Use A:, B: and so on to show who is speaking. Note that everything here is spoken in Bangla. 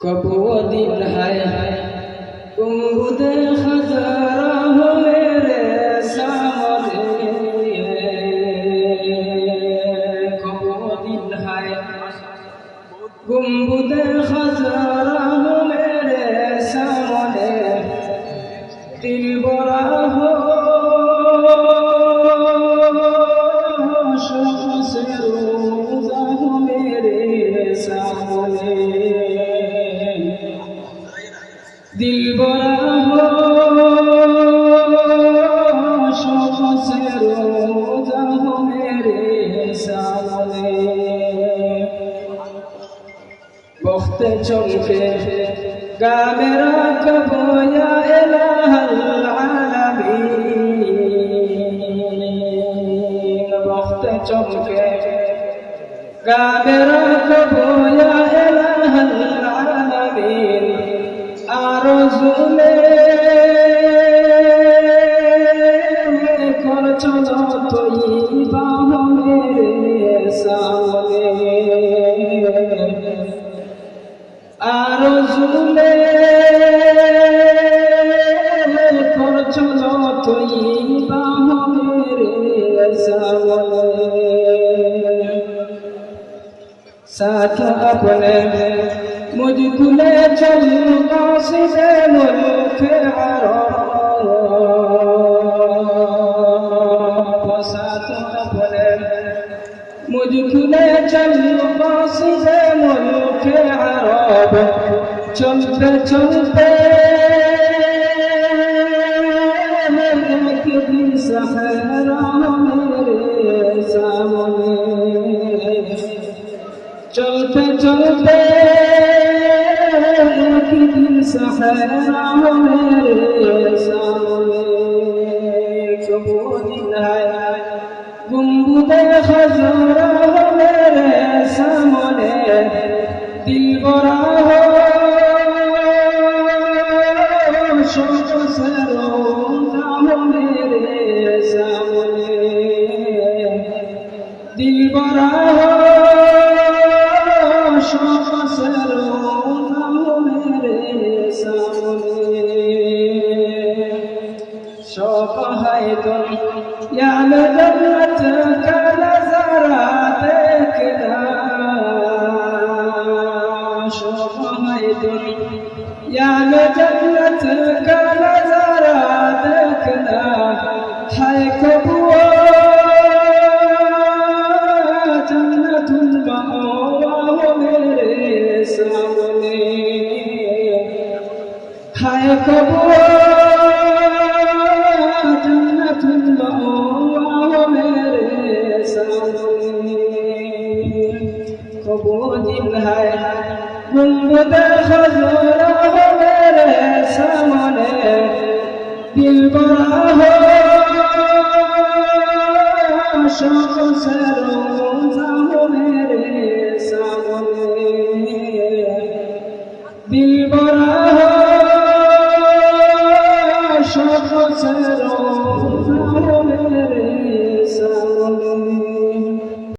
A: কপদিন হায় হায় কুম্ভুদে হাজারা হয়ে রে সামনে কপদিন হায় কুম্ভুদে হাজারা হয়ে রে সামনে তিল বরা তে চমকে গামের কবয়া এলাহাল আলামিন। বখতে চমকে গামের কবয়া এলাহাল তুই মেরে সামনে। বদলে করছ তুই সাথ আপনে মুজকুলে চল কাশিদে মুলকে আরও চলতে চলতে। দিন সামনে। চলতে চলতে দিন সামনে দিল বরা شوقهيت يا لدمتك لزراتك دا شوقهيت يا لدمتك لزراتك হায় কবুদিন হায় গুম্বুদ খজর মেরে সামনে। দিল বরা হো শোক সরো